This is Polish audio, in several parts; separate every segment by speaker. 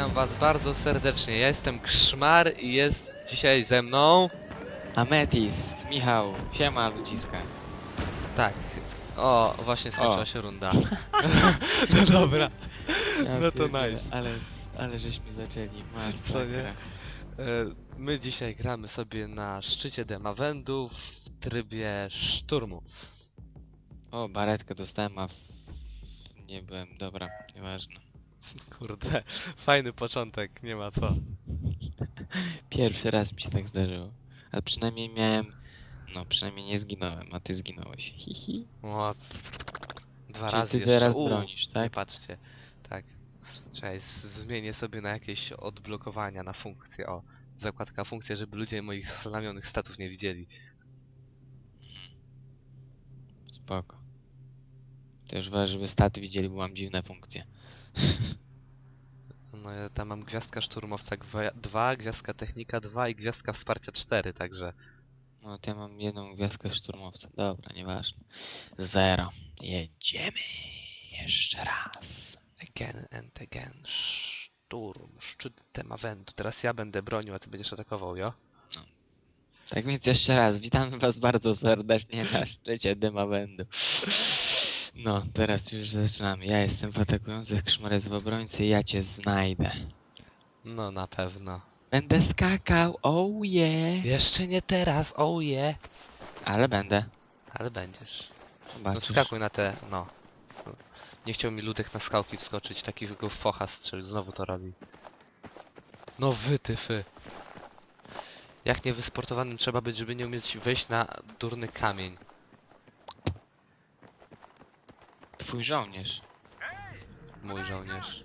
Speaker 1: witam was bardzo serdecznie. Ja jestem Krzmar i jest dzisiaj ze mną...
Speaker 2: Ametist, Michał, siema ludziska.
Speaker 1: Tak. O, właśnie skończyła
Speaker 2: O.
Speaker 1: się runda. no dobra. No to
Speaker 2: pierdolę,
Speaker 1: nice.
Speaker 2: Ale, ale żeśmy zaczęli,
Speaker 1: Co nie?
Speaker 2: masakra.
Speaker 1: E, My dzisiaj gramy sobie na szczycie Demawendu w trybie szturmu.
Speaker 2: O, baretkę dostałem, a w... nie byłem, dobra, nieważne.
Speaker 1: Kurde, fajny początek, nie ma co.
Speaker 2: Pierwszy raz mi się tak zdarzyło. Ale przynajmniej miałem, no przynajmniej nie zginąłem, a ty zginąłeś. Hihi.
Speaker 1: O, dwa
Speaker 2: Czyli
Speaker 1: razy
Speaker 2: ty
Speaker 1: jeszcze.
Speaker 2: teraz
Speaker 1: U,
Speaker 2: bronisz,
Speaker 1: Nie
Speaker 2: tak?
Speaker 1: patrzcie. Tak. Czekaj, z- zmienię sobie na jakieś odblokowania, na funkcję. O, zakładka funkcja, żeby ludzie moich znamionych statów nie widzieli.
Speaker 2: Spoko. To już ważne, żeby staty widzieli, bo mam dziwne funkcje.
Speaker 1: No ja tam mam gwiazdka szturmowca 2, gwiazdka technika 2 i gwiazdka wsparcia 4, także
Speaker 2: No to ja mam jedną gwiazdkę szturmowca. Dobra, nieważne. Zero. Jedziemy. Jeszcze raz.
Speaker 1: again and again. Szturm, szczyt Demawendu. Teraz ja będę bronił, a ty będziesz atakował, jo?
Speaker 2: Tak więc jeszcze raz, witamy was bardzo serdecznie na szczycie Dymawendu. No, teraz już zaczynamy. Ja jestem w atakujących krzmarec w obrońcy i ja cię znajdę.
Speaker 1: No na pewno.
Speaker 2: Będę skakał, oh yeah!
Speaker 1: Jeszcze nie teraz, oh yeah.
Speaker 2: Ale będę.
Speaker 1: Ale będziesz. No
Speaker 2: Zobaczysz.
Speaker 1: wskakuj na te, no. No. Nie chciał mi ludek na skałki wskoczyć, takiego focha strzelił, znowu to robi. No wy ty fy. Jak niewysportowanym trzeba być, żeby nie umieć wejść na durny kamień.
Speaker 2: Twój żołnierz.
Speaker 1: Mój żołnierz.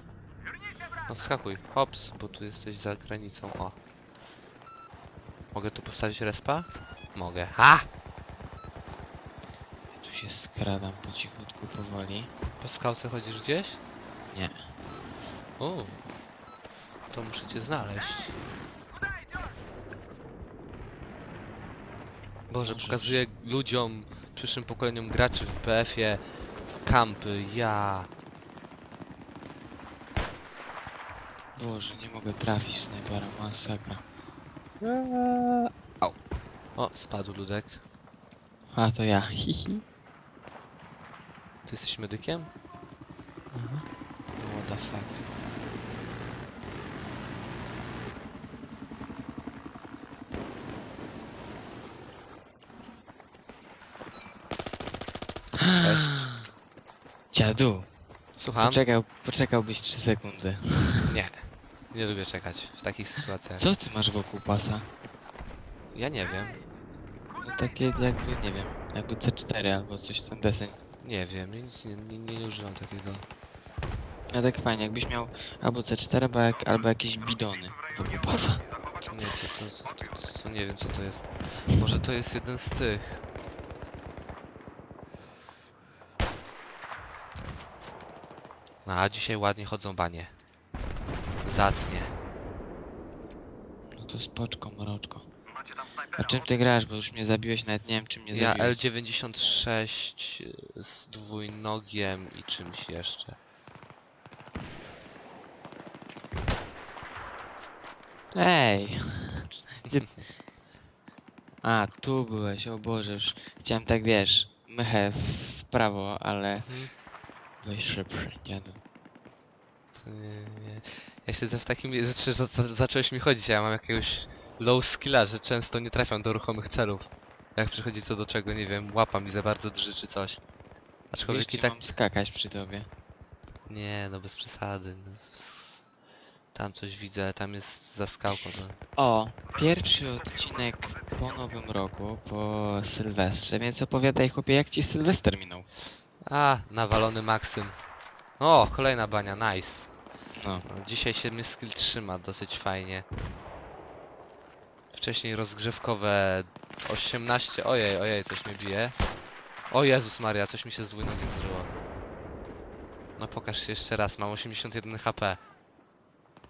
Speaker 1: No wskakuj, hops, bo tu jesteś za granicą, o. Mogę tu postawić respa? Mogę. Ha!
Speaker 2: Tu się skradam po cichutku, powoli.
Speaker 1: Po skałce chodzisz gdzieś?
Speaker 2: Nie.
Speaker 1: O, to muszę cię znaleźć. Boże, pokazuję ludziom, przyszłym pokoleniom graczy w PF-ie kampy, ja.
Speaker 2: Boże, nie mogę trafić snajpera, masakra.
Speaker 1: O, spadł ludek.
Speaker 2: A, to ja, hihi.
Speaker 1: Ty jesteś medykiem?
Speaker 2: Aha.
Speaker 1: What the fuck.
Speaker 2: Dziadu,
Speaker 1: Słucham?
Speaker 2: poczekał, poczekałbyś 3 sekundy.
Speaker 1: Nie. Nie lubię czekać w takich sytuacjach.
Speaker 2: Co ty masz wokół pasa?
Speaker 1: Ja nie wiem.
Speaker 2: No takie jakby, nie wiem, jakby C4 albo coś ten deseń.
Speaker 1: Nie wiem, ja nic nie, nie, nie używam takiego.
Speaker 2: No tak fajnie, jakbyś miał albo C4, albo, jak, albo jakieś bidony wokół pasa.
Speaker 1: Nie, to, to, to, to, to nie wiem co to jest. Może to jest jeden z tych. No, a dzisiaj ładnie chodzą banie. Zacnie.
Speaker 2: No to spoczko, mroczko. A czym ty grasz, bo już mnie zabiłeś, nawet nie wiem czym mnie
Speaker 1: Ja
Speaker 2: zabiłeś.
Speaker 1: L96 z dwójnogiem i czymś jeszcze.
Speaker 2: Ej! Gdzie... A, tu byłeś, o Boże, już chciałem tak, wiesz, mychę w prawo, ale
Speaker 1: Mhm.
Speaker 2: Byłeś szybszy, dziadu.
Speaker 1: To nie, nie. Ja siedzę w takim... Znaczy, za, za, zacząłeś mi chodzić, a ja mam jakiegoś low skilla, że często nie trafiam do ruchomych celów. Jak przychodzi co do czego, nie wiem, łapa mi za bardzo drży czy coś.
Speaker 2: Wiesz,
Speaker 1: Aczkolwiek i
Speaker 2: gdzie
Speaker 1: tak...
Speaker 2: mam skakać przy tobie.
Speaker 1: Nie, no bez przesady. No, tam coś widzę, tam jest za skałką. To...
Speaker 2: O, pierwszy odcinek po nowym roku, po Sylwestrze, więc opowiadaj chłopie, jak ci Sylwester minął.
Speaker 1: A, nawalony Maksym. O, kolejna bania, nice.
Speaker 2: No,
Speaker 1: No, dzisiaj się mnie skill trzyma dosyć fajnie. Wcześniej rozgrzewkowe 18. Ojej, ojej, coś mnie bije. O Jezus Maria, coś mi się z dwójnogiem zryło. No pokaż się jeszcze raz, mam 81 HP.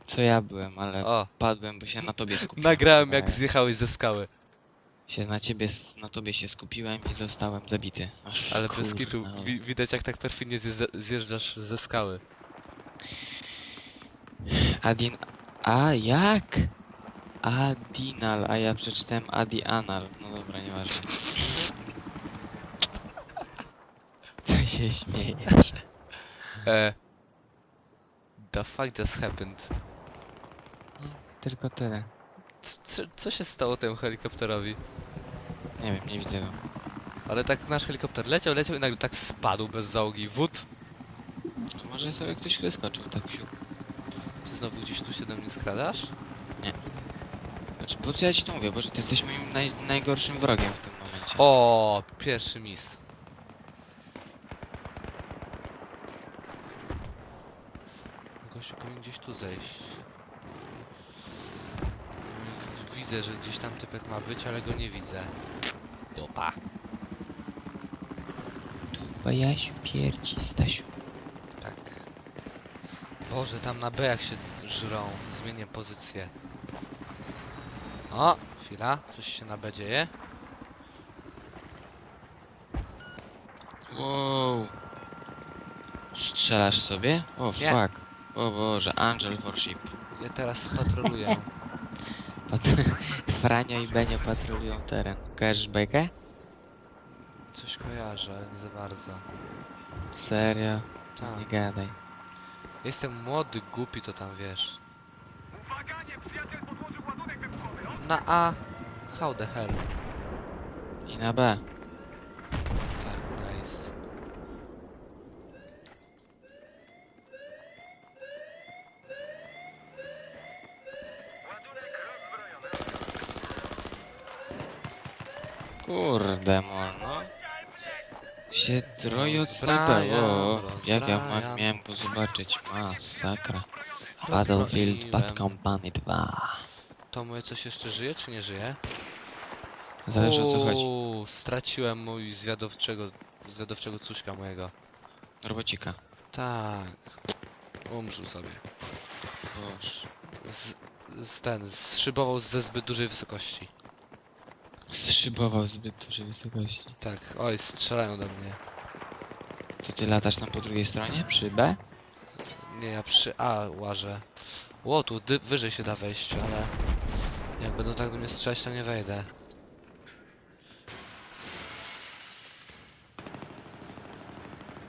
Speaker 2: co ja byłem, ale
Speaker 1: O,
Speaker 2: padłem, bo się na tobie skupiłem.
Speaker 1: nagrałem jak
Speaker 2: Ej.
Speaker 1: zjechałeś ze skały.
Speaker 2: Się na ciebie, s- na tobie się skupiłem i zostałem zabity. Aż
Speaker 1: Ale bez
Speaker 2: kurna,
Speaker 1: kitu,
Speaker 2: ale-
Speaker 1: wi widać jak tak perfidnie zje zjeżdżasz ze skały.
Speaker 2: Adin... A jak? Adinal, a ja przeczytałem Adianal. No dobra, nieważne. Co się śmiejesz?
Speaker 1: E. The fuck just happened?
Speaker 2: No, tylko tyle.
Speaker 1: Co, co się stało temu helikopterowi?
Speaker 2: Nie wiem, nie widzę go.
Speaker 1: Ale tak nasz helikopter leciał, leciał i nagle tak spadł bez załogi. Wód!
Speaker 2: No może sobie ktoś wyskoczył, tak siu.
Speaker 1: Ty znowu gdzieś tu się do mnie skradasz?
Speaker 2: Znaczy, po co ja ci to mówię? Boże, ty jesteś moim naj, najgorszym wrogiem w tym momencie.
Speaker 1: O, pierwszy mis. Gościu powinien gdzieś tu zejść. Widzę, że gdzieś tam typek ma być, ale go nie widzę. Opa.
Speaker 2: Bo Jasiu pierci, Stasiu.
Speaker 1: Tak. Boże, tam na B jak się żrą. Zmienię pozycję. O, chwila. Coś się na B dzieje.
Speaker 2: Wow. Strzelasz sobie? O
Speaker 1: Nie.
Speaker 2: fuck. O Boże, Angel Worship.
Speaker 1: Ja teraz patroluję.
Speaker 2: Pat Franio i Benio patrolują teren. Kojarzysz bajkę?
Speaker 1: Coś kojarzę, ale nie za bardzo.
Speaker 2: Serio?
Speaker 1: Tak.
Speaker 2: Nie gadaj.
Speaker 1: Jestem młody, głupi, to tam wiesz. Na A. How the hell?
Speaker 2: I na B.
Speaker 1: Tak, nice.
Speaker 2: Kurde no. Się troje od snajpera. O, jak ja ma, miałem go zobaczyć. Masakra. Battlefield Bad. Company 2.
Speaker 1: To moje coś jeszcze żyje, czy nie żyje?
Speaker 2: Zależy o co chodzi.
Speaker 1: Uuu, straciłem mój zwiadowczego, zwiadowczego cuszka mojego.
Speaker 2: Robocika.
Speaker 1: Tak. Umrzył sobie.
Speaker 2: Boże.
Speaker 1: Z, z ten, zszybował ze zbyt dużej wysokości.
Speaker 2: Zszybował zbyt dużej wysokości.
Speaker 1: Tak, oj, strzelają do mnie.
Speaker 2: To ty latasz tam po drugiej stronie? Przy B?
Speaker 1: Nie, ja przy A łażę. Ło, tu dy, wyżej się da wejść, ale... Jak będą tak do mnie strzelać, to nie wejdę.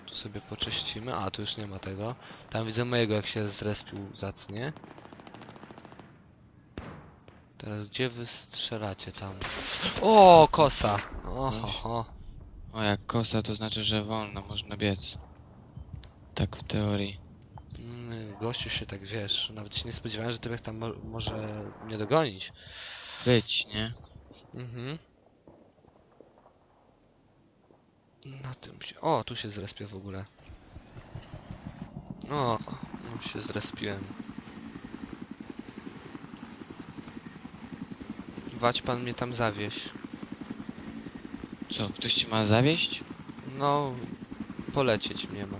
Speaker 1: Tu sobie poczyścimy. A, tu już nie ma tego. Tam widzę mojego, jak się zrespił zacnie. Teraz gdzie wy strzelacie tam? O, kosa! Oho, ho.
Speaker 2: O, jak kosa to znaczy, że wolno, można biec. Tak w teorii.
Speaker 1: Mm, Gościu się tak wiesz, nawet się nie spodziewałem, że typek tam mo może mnie dogonić.
Speaker 2: Być, nie?
Speaker 1: Mhm. Na tym się... O, tu się zrespię w ogóle. O, no się zrespiłem. Wać pan mnie tam zawieź.
Speaker 2: Co, ktoś ci ma zawieść?
Speaker 1: No, polecieć mnie ma.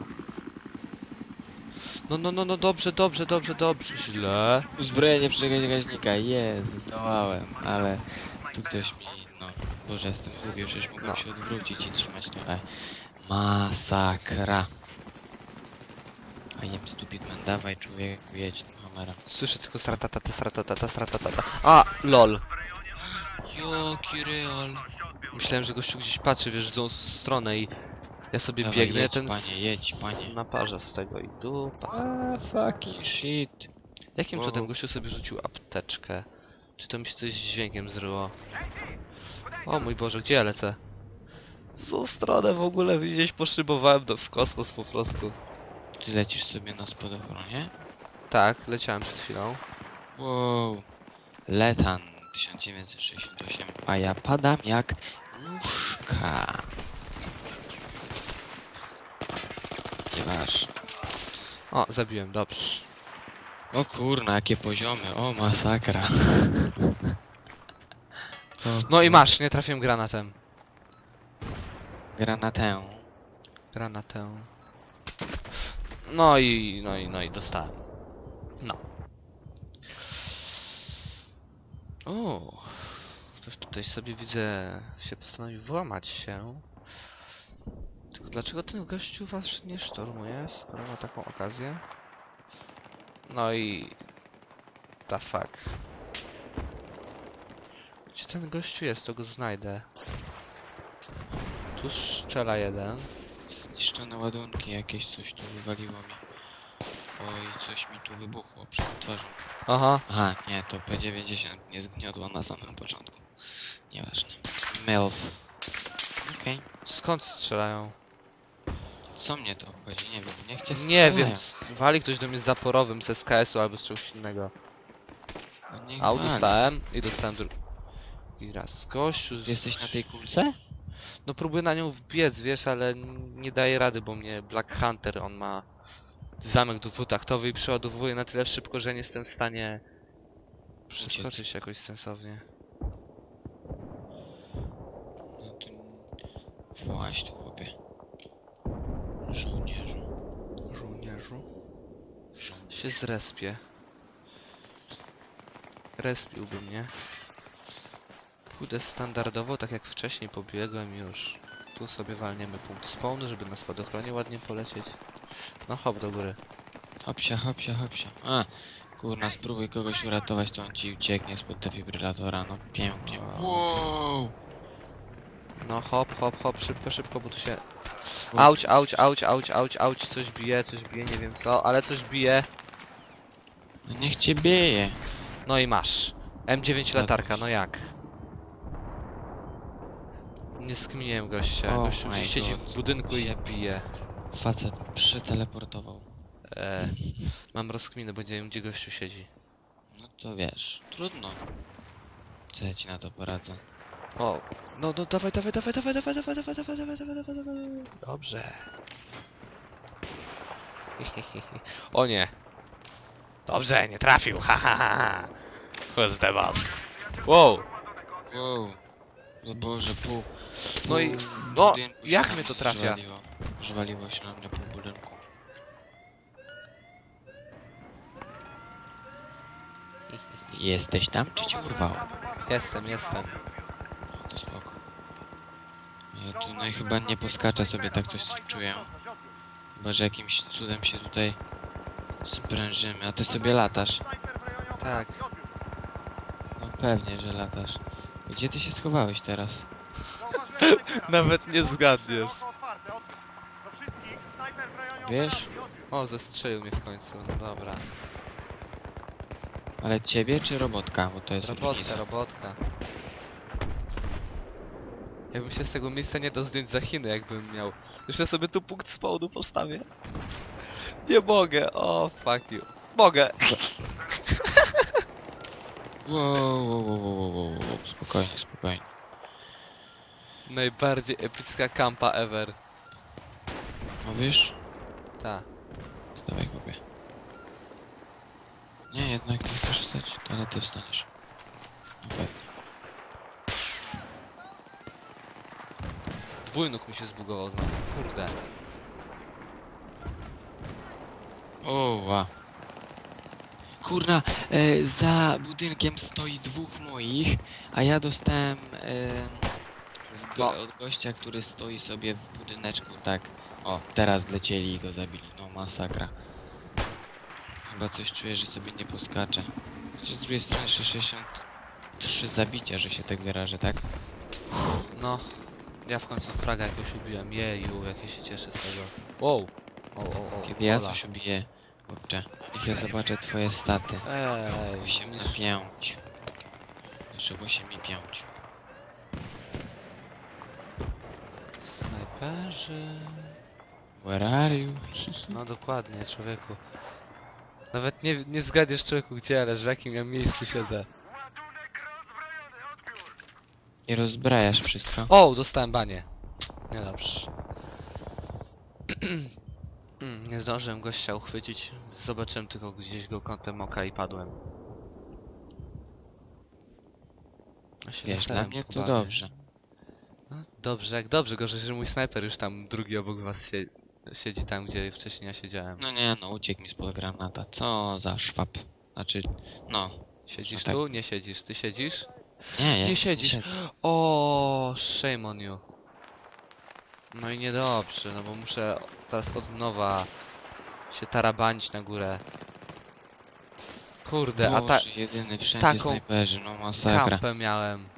Speaker 1: No, no, no, no, dobrze, dobrze, dobrze, dobrze, źle.
Speaker 2: Uzbrojenie przekaźnika, jest, zdołałem, ale tu ktoś mi, no, Boże, jestem już już mógłbym
Speaker 1: No.
Speaker 2: się odwrócić i trzymać to E. Masakra. I am stupid man, dawaj człowieku, jedź tym Homerem.
Speaker 1: Słyszę tylko sratatata, sratatata, sratatata. A, lol.
Speaker 2: Joki real.
Speaker 1: Myślałem, że gościu gdzieś patrzy, wiesz, w złą stronę i ja sobie
Speaker 2: Dawaj,
Speaker 1: biegnę,
Speaker 2: jedź,
Speaker 1: ten
Speaker 2: panie, jedź, panie.
Speaker 1: naparza z tego i dupa.
Speaker 2: A, fucking shit.
Speaker 1: Jakim
Speaker 2: Wow.
Speaker 1: cudem gościu sobie rzucił apteczkę? Czy to mi się coś z dźwiękiem zryło? O mój Boże, gdzie ja lecę? W złą stronę w ogóle gdzieś poszybowałem do, w kosmos po prostu.
Speaker 2: Ty lecisz sobie na spadochronie?
Speaker 1: Tak, leciałem przed chwilą.
Speaker 2: Wow. Letan 1968, a ja padam jak muszka. Nieważne.
Speaker 1: O, zabiłem, dobrze.
Speaker 2: O kurna, jakie poziomy, o masakra.
Speaker 1: No i masz, nie trafiłem granatem.
Speaker 2: Granatę.
Speaker 1: Granatę. No i, no i, no i dostałem. No. O, ktoś tutaj sobie widzę, się postanowił włamać się. Tylko dlaczego ten gościu was nie sztormuje, skoro ma taką okazję? No i... Ta fuck. Gdzie ten gościu jest? To go znajdę. Tu strzela jeden.
Speaker 2: Zniszczone ładunki jakieś, coś tu wywaliło mi. Oj, coś mi tu wybuchło przed twarzą.
Speaker 1: Aha.
Speaker 2: Aha, nie, to P90 nie zgniotło na samym początku. Nieważne. MILF. Okej.
Speaker 1: Skąd strzelają?
Speaker 2: Co mnie to obchodzi? Nie wiem, niech cię
Speaker 1: Nie wiem, s- wali ktoś do mnie zaporowym z SKS-u albo z czegoś innego.
Speaker 2: No
Speaker 1: A
Speaker 2: wali.
Speaker 1: dostałem i dostałem dru... I raz. Gościu... z-
Speaker 2: jesteś na tej kulce?
Speaker 1: No próbuję na nią wbiec, wiesz, ale n- nie daje rady, bo mnie Black Hunter, on ma zamek dwutaktowy i przeładowuje na tyle szybko, że nie jestem w stanie przeskoczyć jakoś sensownie.
Speaker 2: No to... Właź tu, chłopie. Żołnierzu.
Speaker 1: Żołnierzu.
Speaker 2: Żołnierz.
Speaker 1: Się zrespię. Respiłby mnie. Pójdę standardowo, tak jak wcześniej pobiegłem już. Tu sobie walniemy punkt spawnu, żeby na spadochronie ładnie polecieć. No hop do góry.
Speaker 2: Hopsia, hopsia, hopsia. A, kurna, spróbuj kogoś uratować, to on ci ucieknie spod defibrylatora, no pięknie. Wow!
Speaker 1: No hop, hop, hop, szybko, szybko, bo tu się... Auć, auć, auć, auć, auć, auć, coś bije, coś bije, nie wiem co, ale coś bije.
Speaker 2: No niech cię bieje.
Speaker 1: No i masz. M9 latarka, no jak? Nie skminiłem gościa,
Speaker 2: Oh
Speaker 1: gościu
Speaker 2: my
Speaker 1: gdzieś siedzi
Speaker 2: God.
Speaker 1: w budynku i bije.
Speaker 2: Facet przeteleportował.
Speaker 1: E, mam rozkminę, bo nie wiem gdzie gościu siedzi.
Speaker 2: No to wiesz, trudno. Co ja ci na to poradzę?
Speaker 1: O, no, no dawaj, dawaj, dawaj, dawaj, dawaj, dawaj, dawaj, dawaj, dawaj, dawaj, dawaj, dawaj. Dobrze. O nie. Dobrze, nie trafił, ha ha ha ha. Who's the boss? Wow.
Speaker 2: Wow! O Boże, pół...
Speaker 1: No i- no, jak mnie to trafia?
Speaker 2: Żwaliło się na mnie pół budynku. Jesteś tam, czy cię urwało?
Speaker 1: Jestem, jestem.
Speaker 2: No to spoko. Ja tu no i chyba nie poskaczę sobie, tak coś czuję. Chyba, że jakimś cudem się tutaj sprężymy, a ty sobie latasz.
Speaker 1: Tak.
Speaker 2: No pewnie, że latasz. Gdzie ty się schowałeś teraz?
Speaker 1: Nawet nie zgadniesz.
Speaker 2: Wiesz?
Speaker 1: O, zestrzelił mnie w końcu, no dobra.
Speaker 2: Ale ciebie czy robotka? Bo to jest
Speaker 1: Robotka,
Speaker 2: różnica.
Speaker 1: robotka. Jakbym się z tego miejsca nie dał zdjąć za Chiny, jakbym miał. Jeszcze sobie tu punkt spawnu postawię. Nie mogę, o fuck you. Mogę!
Speaker 2: Wow, wow, wow, wow, wow, wow, wow. Spokojnie, spokojnie.
Speaker 1: Najbardziej epicka kampa ever.
Speaker 2: Mówisz?
Speaker 1: Ta.
Speaker 2: Dawaj chłopie. Nie, jednak nie chcesz wstać, ale ty wstaniesz. No pewnie.
Speaker 1: Dwójnóg mi się zbugował znowu, kurde.
Speaker 2: O, wow. Kurna, e, za budynkiem stoi dwóch moich, a ja dostałem e, z go, od gościa, który stoi sobie w budyneczku, tak. O, teraz wlecieli i go zabili. No masakra. Chyba coś czuję, że sobie nie poskaczę. Z drugiej strony 63 zabicia, że się tak wyrażę, tak?
Speaker 1: No. Ja w końcu fraga jakoś ubiłem. Jeju, jak ja się cieszę z tego. Wow. O, o, o.
Speaker 2: Kiedy ja
Speaker 1: ola.
Speaker 2: coś ubiję, chłopcze, niech ja zobaczę twoje staty.
Speaker 1: Ej,
Speaker 2: 8 na
Speaker 1: zniszcz-
Speaker 2: 5. Jeszcze 8 i 5.
Speaker 1: Snajperzy.
Speaker 2: Where are you?
Speaker 1: No dokładnie, człowieku. Nawet nie, nie zgadniesz człowieku gdzie, ale w jakim ja miejscu siedzę.
Speaker 2: I rozbrajasz wszystko.
Speaker 1: O, dostałem banie. Niedobrze. Mm, nie zdążyłem gościa uchwycić. Zobaczyłem tylko gdzieś go kątem oka i padłem. Ja się
Speaker 2: Wiesz, dla
Speaker 1: dostałem
Speaker 2: mnie
Speaker 1: po
Speaker 2: to dobrze.
Speaker 1: No, dobrze, jak dobrze, gorzej, że mój snajper już tam drugi obok was sie siedzi tam, gdzie wcześniej ja siedziałem.
Speaker 2: No nie, no uciekł mi spod granata. Co za szwab. Znaczy, no.
Speaker 1: Siedzisz
Speaker 2: tak.
Speaker 1: tu? Nie siedzisz. Ty siedzisz?
Speaker 2: Nie, ja
Speaker 1: Nie siedzisz. O, shame on you. No i niedobrze, no bo muszę teraz od nowa się tarabanić na górę. Kurde, a ta
Speaker 2: jedyny wszędzie
Speaker 1: taką
Speaker 2: snajperzy, no masakra.
Speaker 1: kampę miałem.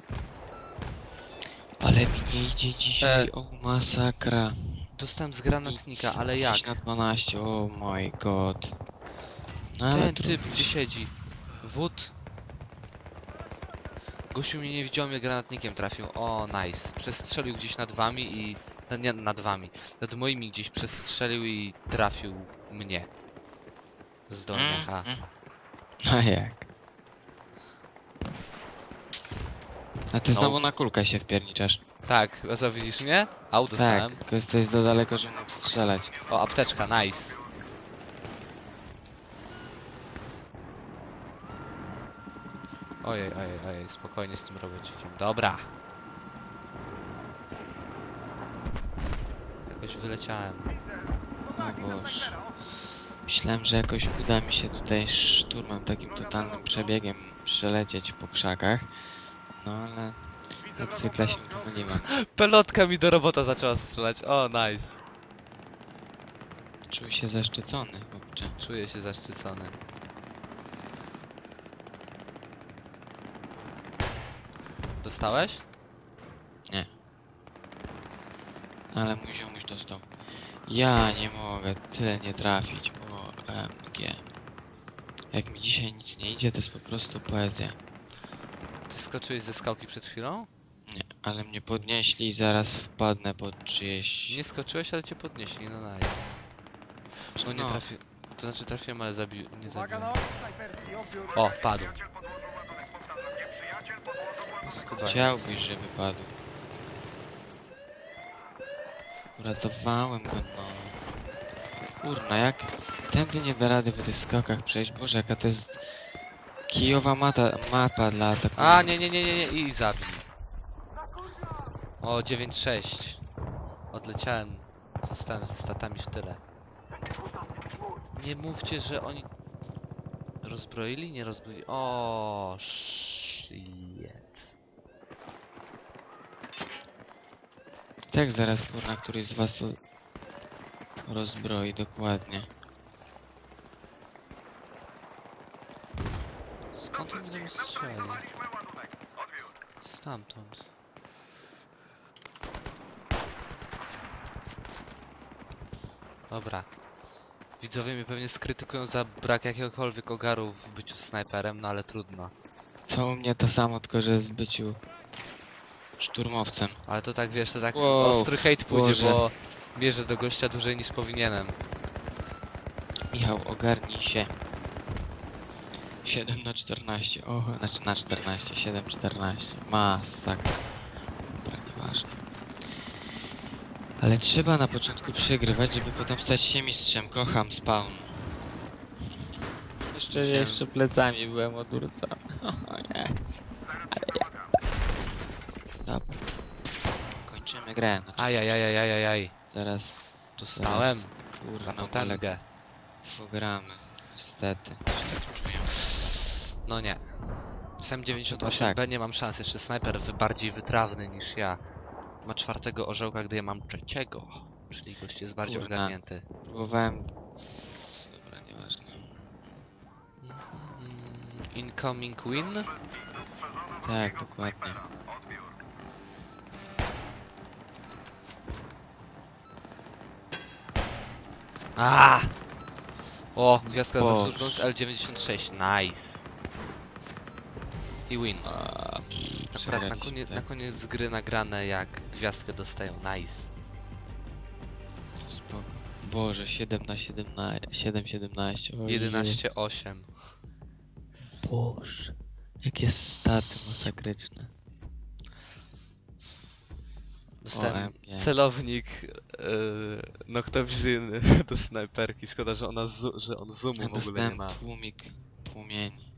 Speaker 2: Ale mi nie idzie dzisiaj,
Speaker 1: E.
Speaker 2: o masakra.
Speaker 1: Dostałem z granatnika, ale jak?
Speaker 2: 5 na 12, oh my god. No ale
Speaker 1: Ten
Speaker 2: trudno.
Speaker 1: typ gdzie siedzi? Wód? Gościu mnie nie widział, mnie granatnikiem trafił. O, nice. Przestrzelił gdzieś nad wami i... no, Nie, nad wami. Nad moimi gdzieś przestrzelił i trafił mnie. Z dolniecha.
Speaker 2: Mm, mm. A jak? A ty
Speaker 1: No.
Speaker 2: znowu na kulkę się wpierniczasz.
Speaker 1: Tak, co widzisz mnie? Au, dostałem.
Speaker 2: Tak, tylko jesteś za daleko, że mógł strzelać.
Speaker 1: O, apteczka, nice. Ojej, ojej, ojej, spokojnie z tym robocikiem. Dobra. Jakoś wyleciałem.
Speaker 2: O Boże. Myślałem, że jakoś uda mi się tutaj szturmem, takim totalnym przebiegiem przelecieć po krzakach. No ale jak zwykle się pomyliłem.
Speaker 1: Pelotka mi do robota zaczęła strzelać. O, nice.
Speaker 2: Czuł się zaszczycony, chłopcze.
Speaker 1: Czuję się zaszczycony. Dostałeś?
Speaker 2: Ale mój ziomuś dostał. Ja nie mogę tyle nie trafić. OMG. Jak mi dzisiaj nic nie idzie, to jest po prostu poezja.
Speaker 1: Ty skoczyłeś ze skałki przed chwilą?
Speaker 2: Ale mnie podnieśli i zaraz wpadnę pod czyjeś...
Speaker 1: Nie skoczyłeś, ale cię podnieśli, no nice. No nie
Speaker 2: No.
Speaker 1: trafi... To znaczy trafiłem, ale zabił... nie
Speaker 3: Uwaga
Speaker 1: zabiłem.
Speaker 3: na ogień snajperski, odbiór.
Speaker 1: O, padł. Skubaniec.
Speaker 2: Chciałbyś, żeby padł. Uratowałem go, no. Kurna, jak tędy nie da rady po tych skokach przejść. Boże, jaka to jest kijowa mata, mapa dla ataku.
Speaker 1: A, nie, nie, nie, nie, nie, i zabij. O, 9-6. Odleciałem. Zostałem ze statami w tyle. Nie mówcie, że oni... Rozbroili? Nie rozbroili. O, shit.
Speaker 2: Tak, zaraz kurna, któryś z was o- rozbroi dokładnie.
Speaker 1: Skąd oni do mnie strzeli? Stamtąd. Dobra. Widzowie mnie pewnie skrytykują za brak jakiegokolwiek ogaru w byciu snajperem, no ale trudno.
Speaker 2: Co u mnie to samo, tylko że w byciu szturmowcem.
Speaker 1: Ale to tak wiesz, to tak
Speaker 2: Wow,
Speaker 1: ostry hejt pójdzie,
Speaker 2: Boże.
Speaker 1: bo mierzę do gościa dłużej niż powinienem.
Speaker 2: Michał, ogarnij się. 7 na 14, o, znaczy na 14, 7, 14. Masakra. Dobra, nieważne. Ale trzeba na początku przegrywać, żeby potem stać się mistrzem. Kocham spawn. Jeszcze,
Speaker 1: Musiałem-
Speaker 2: jeszcze plecami byłem odwrócony. O Jezus, ale ja... Dobra. Kończymy grę. Znaczy,
Speaker 1: Ajajajajajajaj.
Speaker 2: zaraz,
Speaker 1: Dostałem
Speaker 2: zaraz,
Speaker 1: na
Speaker 2: kurwa, no. Pogramy, niestety. Się tak czuję.
Speaker 1: No nie. Sam
Speaker 2: Chyba
Speaker 1: 98B
Speaker 2: tak.
Speaker 1: nie mam szans, jeszcze snajper wy- bardziej wytrawny niż ja. Ma czwartego orzełka, gdy ja mam trzeciego. Czyli gość jest bardziej
Speaker 2: Kurna.
Speaker 1: ogarnięty.
Speaker 2: Próbowałem... Dobra, nieważne.
Speaker 1: Mm, Incoming win?
Speaker 2: Tak, dokładnie.
Speaker 1: A! O, gwiazdka
Speaker 2: Boże.
Speaker 1: służbą z L96, nice. I win.
Speaker 2: A,
Speaker 1: Akurat na
Speaker 2: przegraliśmy,
Speaker 1: koniec, na
Speaker 2: tak.
Speaker 1: koniec gry nagrane jak gwiazdkę dostają, nice.
Speaker 2: Spoko. Boże, 7 na 17, 7, 17. ojej.
Speaker 1: 11-8.
Speaker 2: Boże. Jakie staty masakryczne.
Speaker 1: Dostałem
Speaker 2: OMG.
Speaker 1: celownik yy, noktowizyjny do snajperki. Szkoda, że, ona zo- że on zoomu
Speaker 2: Ja
Speaker 1: w ogóle nie
Speaker 2: dostałem
Speaker 1: ma.
Speaker 2: tłumik płomieni.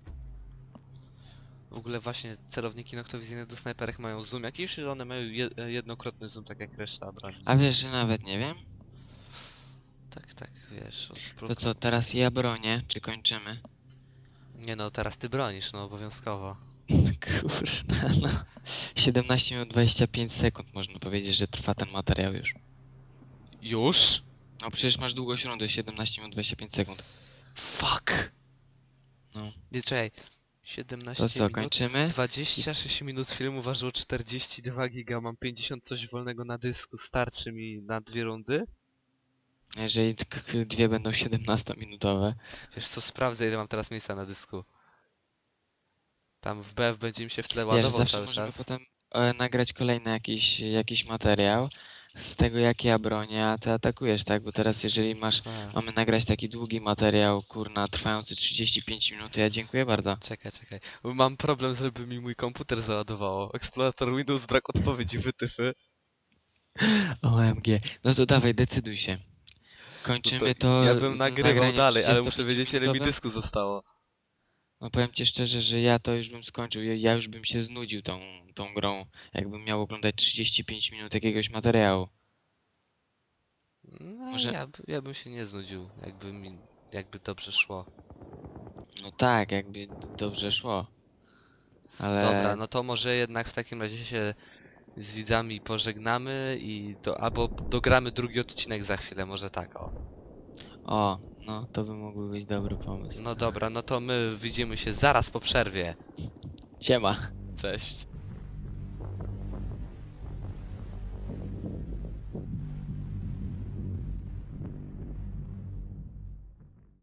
Speaker 1: W ogóle właśnie celowniki noktowizyjne do snajperek mają zoom jakiś, że one mają je jednokrotny zoom, tak jak reszta broni.
Speaker 2: A wiesz, że nawet nie wiem?
Speaker 1: Tak, tak, wiesz. Od
Speaker 2: To co, teraz ja bronię, czy kończymy?
Speaker 1: Nie no, teraz ty bronisz, no obowiązkowo.
Speaker 2: Kurna, no. 17 minut 25 sekund można powiedzieć, że trwa ten materiał już.
Speaker 1: Już?
Speaker 2: No przecież masz długość rundy 17 minut 25 sekund.
Speaker 1: Fuck!
Speaker 2: No.
Speaker 1: Nie, czekaj. 17
Speaker 2: To co,
Speaker 1: minut.
Speaker 2: kończymy?
Speaker 1: 26 minut filmu ważyło 42 giga, mam 50 coś wolnego na dysku, starczy mi na dwie rundy?
Speaker 2: Jeżeli dwie będą 17-minutowe.
Speaker 1: Wiesz co, sprawdzę ile mam teraz miejsca na dysku. Tam w BF będzie mi się w tle
Speaker 2: Wiesz,
Speaker 1: ładował
Speaker 2: zawsze
Speaker 1: cały
Speaker 2: możemy
Speaker 1: czas.
Speaker 2: potem e, nagrać kolejny jakiś, jakiś materiał z tego jak ja bronię, a ty atakujesz, tak? Bo teraz jeżeli masz,
Speaker 1: A,
Speaker 2: mamy nagrać taki długi materiał, kurna, trwający 35 minut, ja dziękuję bardzo.
Speaker 1: Czekaj, czekaj. Mam problem, żeby mi mój komputer załadowało. Explorator Windows, brak odpowiedzi, wytyfy.
Speaker 2: OMG. No to dawaj, decyduj się.
Speaker 1: No
Speaker 2: Kończymy to.
Speaker 1: ja bym
Speaker 2: z
Speaker 1: nagrywał dalej, ale muszę wiedzieć ile mi
Speaker 2: 35-minutowym?
Speaker 1: dysku zostało.
Speaker 2: No powiem ci szczerze, że ja to już bym skończył. Ja, ja już bym się znudził tą, tą grą, jakbym miał oglądać 35 minut jakiegoś materiału.
Speaker 1: No,
Speaker 2: Może-
Speaker 1: ja, ja bym się nie znudził, jakby mi, jakby dobrze szło.
Speaker 2: No tak, jakby dobrze szło. Ale
Speaker 1: Dobra, no to może jednak w takim razie się z widzami pożegnamy i do, albo dogramy drugi odcinek za chwilę, może tak o.
Speaker 2: o, no to by mógł być dobry pomysł.
Speaker 1: No dobra, no to my widzimy się zaraz po przerwie.
Speaker 2: Siema.
Speaker 1: Cześć.